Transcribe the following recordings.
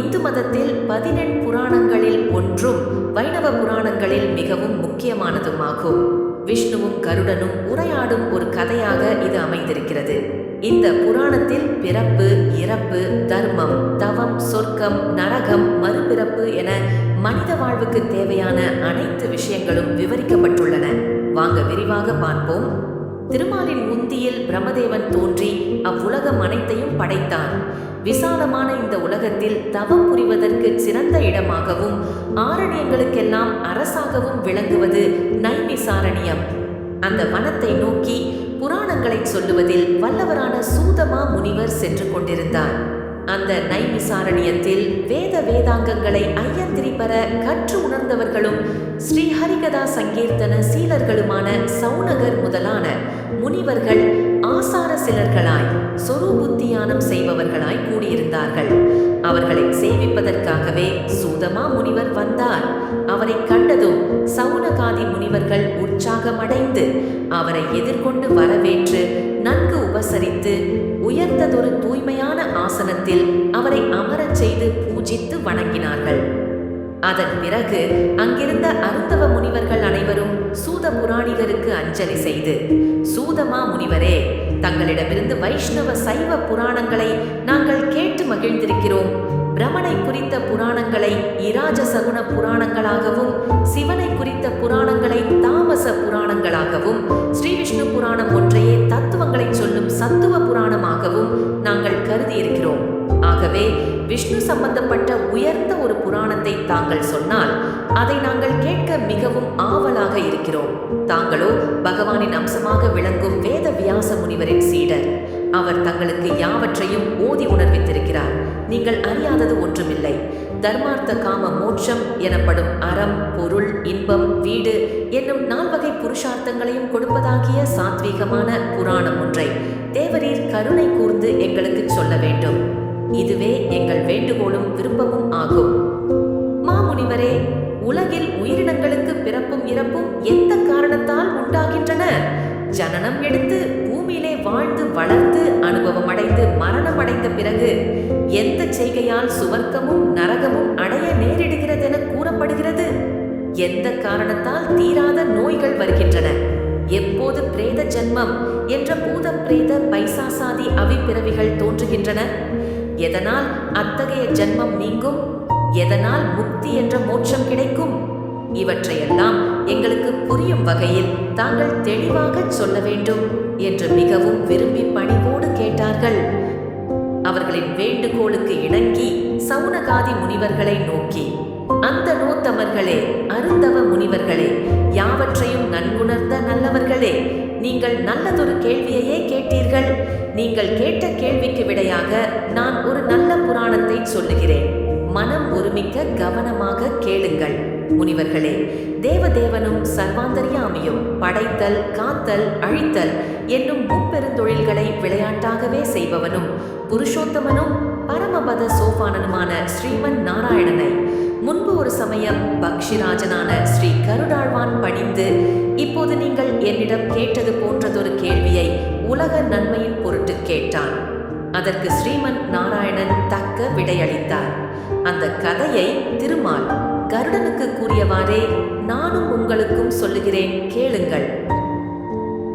இந்து மதத்தில் பதினெண் புராணங்களில் ஒன்றும் வைணவ புராணங்களில் மிகவும் முக்கியமானதுமாகும். விஷ்ணுவும் கருடனும் உரையாடும் ஒரு கதையாக இது அமைந்திருக்கிறது. இந்த புராணத்தில் பிறப்பு இறப்பு தர்மம் தவம் சொர்க்கம் நரகம் மறுபிறப்பு என மனித வாழ்வுக்கு தேவையான அனைத்து விஷயங்களும் விவரிக்கப்பட்டுள்ளன. வாங்க விரிவாக பார்ப்போம். திருமாலின் உந்தியில் பிரம்மதேவன் தோன்றி அவ்வுலகம் அனைத்தையும் படைத்தான். விசாலமான இந்த உலகத்தில் தவம் புரிவதற்கு சிறந்த இடமாகவும் ஆரண்யங்களுக்கெல்லாம் அரசாகவும் விளங்குவது நைமிசாரண்யம். அந்த வனத்தை நோக்கி புராணங்களை சொல்லுவதில் வல்லவரான சூதமா முனிவர் சென்று கொண்டிருந்தார். அந்த நைமிசாரண்யத்தில் வேத வேதாங்கங்களை ஐயந்திரி பெற கற்று உணர்ந்தவர்களும் ஸ்ரீஹரிகதா சங்கீர்த்தன சீலர்களுமான சௌனகர் முதலான முனிவர்கள் ஆசார சிலர்களாய் சொரூபுத்தியானம் செய்பவர்களாய் கூடியிருந்தார்கள். அவர்களை சேவிப்பதற்காகவே சூதமா முனிவர் வந்தார். அவரை கண்டதும் சவுனகாதி முனிவர்கள் உற்சாகமடைந்து அவரை எதிர்கொண்டு வரவேற்று நன்கு உபசரித்து உயர்ந்ததொரு தூய்மையான ஆசனத்தில் அவரை அமரச் செய்து பூஜித்து வணங்கினார்கள். அதன் பிறகு அங்கிருந்த அருந்தவ முனிவர்கள் அனைவரும் சூத புராணிகருக்கு அஞ்சலி செய்து சூதமா முனிவரே தங்களிடமிருந்து வைஷ்ணவ சைவ புராணங்களை நாங்கள் கேட்டு மகிழ்ந்திருக்கிறோம். பிரமனை குறித்த புராணங்களை இராஜ சகுண புராணங்கள் புராணமாகவும் ஸ்ரீ விஷ்ணு புராணம் ஒன்றையே தத்துவங்களை சொல்லும் சத்துவ புராணமாகவும் நாங்கள் கருதி இருக்கிறோம் ஆகவே விஷ்ணு சம்பந்தப்பட்ட உயர்ந்த ஒரு புராணத்தை தாங்கள் சொன்னால் அதை நாங்கள் கேட்க மிகவும் ஆவலாக இருக்கிறோம். தாங்களோ பகவானின் அம்சமாக விளங்கும் வேத வியாச முனிவரின் சீடர். அவர் தங்களுக்கு யாவற்றையும் ஓதி உணர்வித்திருக்கிறார். நீங்கள் அறியாதது ஒன்றுமில்லை. தர்மார்த்த காம மோட்சம் எனப்படும் அறம் பொருள் இன்பம் வீடு என்னும் நால்வகை புருஷார்த்தங்களையும் கொடுப்பதாகிய சாத்வீகமான புராணம் ஒன்றை தேவரீர் கருணை கூர்ந்து எங்களுக்கு சொல்ல வேண்டும். இதுவே எங்கள் வேண்டுகோளும் விருப்பமும் ஆகும். மாமுனிவரே உலகில் உயிரினங்களுக்கு பிறப்பும் இறப்பும் எந்த காரணத்தால் உண்டாகின்றன? ஜனனம் எடுத்து பூமியிலே வாழ்ந்து வளர்ந்து அனுபவம் அடைந்து மரணம் அடைந்த பிறகு எந்த செய்கையால் சுவர்க்கமும் எந்த காரணத்தால் தீராத நோய்கள் வருகின்றன? எப்போது பிரேத ஜென்மம் என்ற பூத பிரேத பைசாசாதி அவிப்பிறவிகள் தோன்றுகின்றன? எதனால் அத்தகைய ஜென்மம் நீங்கும்? எதனால் முக்தி என்ற மோட்சம் கிடைக்கும்? இவற்றையெல்லாம் எங்களுக்கு புரியும் வகையில் தாங்கள் தெளிவாக சொல்ல வேண்டும் என்று மிகவும் விரும்பி பணிவோடு கேட்டார்கள். அவர்களின் வேண்டுகோளுக்கு முனிவர்களை நோக்கி அந்த நூத்தமர்களே அருந்தவ முனிவர்களே யாவற்றையும் நன்குணர்ந்த நல்லவர்களே நீங்கள் நல்லதொரு கேள்வியையே கேட்டீர்கள். நீங்கள் கேட்ட கேள்விக்கு விடையாக நான் ஒரு நல்ல புராணத்தை சொல்லுகிறேன். மனம் ஒருமிக்க கவனமாக கேளுங்கள். முனிவர்களே தேவதேவனும் சர்வாந்தரியாமியும் படைத்தல் காத்தல் அழித்தல் என்னும் முப்பெருந்தொழில்களை விளையாட்டாகவே செய்பவனும் புருஷோத்தமனும் பரமபத சோபானனுமான ஸ்ரீமன் நாராயணனை முன்பு ஒரு சமயம் பக்ஷிராஜனான ஸ்ரீ கருடாழ்வான் பணிந்து இப்போது நீங்கள் என்னிடம் கேட்டது போன்றதொரு கேள்வியை உலக நன்மையின் பொருட்டு கேட்டான். அதற்கு ஸ்ரீமன் நாராயணன் தக்க விடையளித்தார். அந்த கதையை திருமால் கருடனுக்கு கூறியவாறே நானும் உங்களுக்கும் சொல்லுகிறேன் கேளுங்கள்.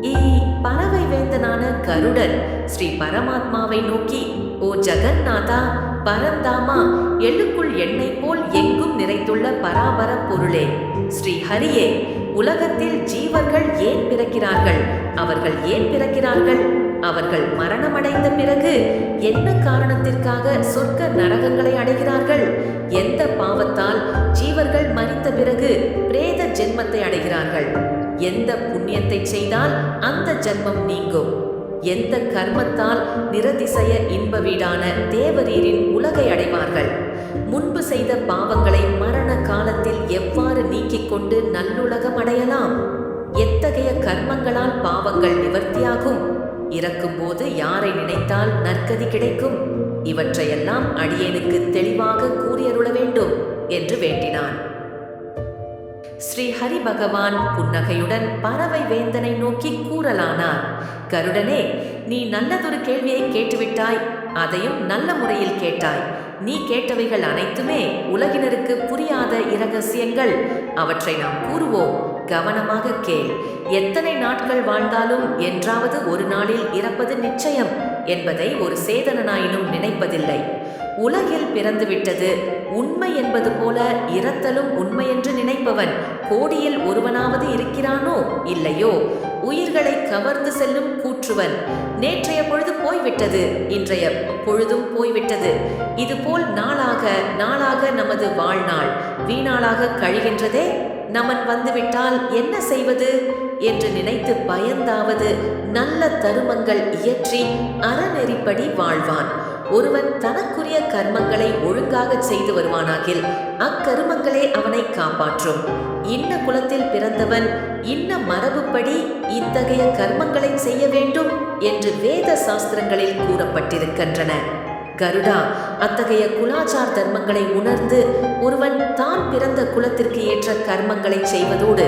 ஈ பறவை வேந்தனான கருடன் ஸ்ரீ பரமாத்மாவை நோக்கி ஓ ஜெகந்நாதா பரந்தாமா எள்ளுக்குள் எண்ணெய் போல் எங்கும் நிறைந்துள்ள பராபர பொருளே ஸ்ரீ ஹரியே உலகத்தில் ஜீவர்கள் ஏன் பிறக்கிறார்கள்? அவர்கள் ஏன் பிறக்கிறார்கள்? அவர்கள் மரணமடைந்த பிறகு என்ன காரணத்திற்காக சொர்க்க நரகங்களை அடைகிறார்கள்? எந்த பாவத்தால் ஜீவர்கள் மறித்த பிறகு பிரேத ஜென்மத்தை அடைகிறார்கள்? எந்த புண்ணியத்தை செய்தால் அந்த ஜென்மம் நீங்கும்? எந்த கர்மத்தால் நிரதிசய இன்ப வீடான தேவரீரின் உலகை அடைவார்கள்? முன்பு செய்த பாவங்களை மரண காலத்தில் எவ்வாறு நீக்கிக் கொண்டு நல்லுலகம் அடையலாம்? எத்தகைய கர்மங்களால் பாவங்கள் நிவர்த்தியாகும்? இறக்கும்போது யாரை நினைத்தால் நற்கதி கிடைக்கும்? இவற்றையெல்லாம் அடியேனுக்கு தெளிவாக கூறியருள வேண்டும் என்று வேண்டினான். ஸ்ரீ ஹரி பகவான் புன்னகையுடன் பறவை வேந்தனை நோக்கி கூறலானார். கருடனே நீ நல்லதொரு கேள்வியை கேட்டுவிட்டாய். அதையும் நல்ல முறையில் கேட்டாய். நீ கேட்டவைகள் அனைத்துமே உலகினருக்கு புரியாத இரகசியங்கள். அவற்றை நாம் கூறுவோம். கவனமாக கேள். எத்தனை நாட்கள் வாழ்ந்தாலும் என்றாவது ஒரு நாளில் இறப்பது நிச்சயம் என்பதை ஒரு சேதனனாயினும் நினைப்பதில்லை. உலகில் பிறந்துவிட்டது உண்மை என்பது போல இரத்தலும் உண்மையென்று நினைப்பவன் கோடியில் ஒருவனாவது இருக்கிறானோ இல்லையோ? உயிர்களை கவர்ந்து செல்லும் கூற்றுவன். நேற்றைய பொழுது போய்விட்டது இன்றைய பொழுதும் போய்விட்டது. இதுபோல் நாளாக நாளாக நமது வாழ்நாள் வீணாளாக கழிகின்றதே? நமன் வந்துவிட்டால் என்ன செய்வது? என்று நினைத்து பயந்தாவது நல்ல தருமங்கள் இயற்றி அறநெறிப்படி வாழ்வான். ஒருவன் தனக்குரிய கர்மங்களை ஒழுங்காக செய்து வருவானாகில் அக்கருமங்களே அவனை காப்பாற்றும். இன்ன குலத்தில் பிறந்தவன் இன்ன மரபுப்படி இத்தகைய கர்மங்களை செய்ய வேண்டும் என்று வேத சாஸ்திரங்களில் கூறப்பட்டிருக்கின்றன. கருடா அத்தகைய குலாச்சார் தர்மங்களை உணர்ந்து ஒருவன் தான் பிறந்த குலத்திற்கு ஏற்ற கர்மங்களை செய்வதோடு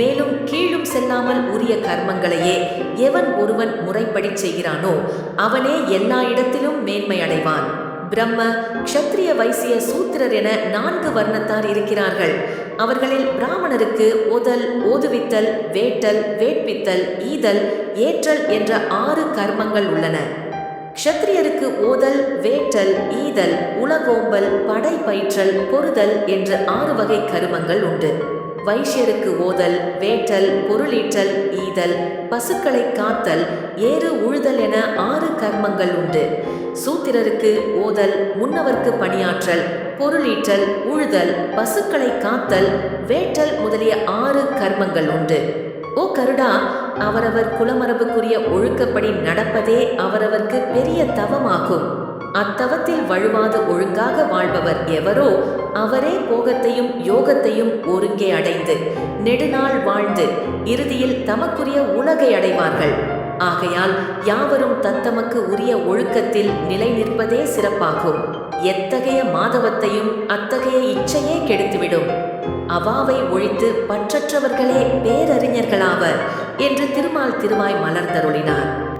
மேலும் கீழும் செல்லாமல் உரிய கர்மங்களையே எவன் ஒருவன் முறைப்படி செய்கிறானோ அவனே எல்லா இடத்திலும் மேன்மை அடைவான். பிரம்ம க்ஷத்ரிய வைசிய சூத்திரர் என நான்கு வர்ணத்தார் இருக்கிறார்கள். அவர்களில் பிராமணருக்கு ஓதல் ஓதுவித்தல் வேட்டல் வேட்பித்தல் ஈதல் ஏற்றல் என்ற ஆறு கர்மங்கள் உள்ளன. க்ஷத்ரியருக்கு ஓதல் வேட்டல் ஈதல் உலகோம்பல் படை பயிற்றல் பொறுதல் என்ற ஆறு வகை கருமங்கள் உண்டு. வைஷ்யருக்கு ஓதல் வேட்டல் பொருளீட்டல் ஈதல் பசுக்களை காத்தல் ஏறு உழுதல் என ஆறு கர்மங்கள் உண்டு. சூத்திரருக்கு ஓதல் முன்னவர்க்கு பணியாற்றல் பொருளீட்டல் உழுதல் பசுக்களை காத்தல் வேட்டல் முதலிய ஆறு கர்மங்கள் உண்டு. ஓ கருடா அவரவர் குலமரபுக்குரிய ஒழுக்கப்படி நடப்பதே அவரவர்க்கு பெரிய தவமாகும். அத்தவத்தில் வழுவாது ஒழுங்காக வாழ்பவர் எவரோ அவரே போகத்தையும் யோகத்தையும் ஒருங்கே அடைந்து நெடுநாள் வாழ்ந்து இறுதியில் தமக்குரிய உலகை அடைவார்கள். ஆகையால் யாவரும் தத்தமக்கு உரிய ஒழுக்கத்தில் நிலை நிற்பதே சிறப்பாகும். எத்தகைய மாதவத்தையும் அத்தகைய இச்சையே கெடுத்துவிடும். அவாவை ஒழித்து பற்றற்றவர்களே பேரறிஞர்களாவர் என்று திருமால் திருவாய் மலர்ந்தருளினார்.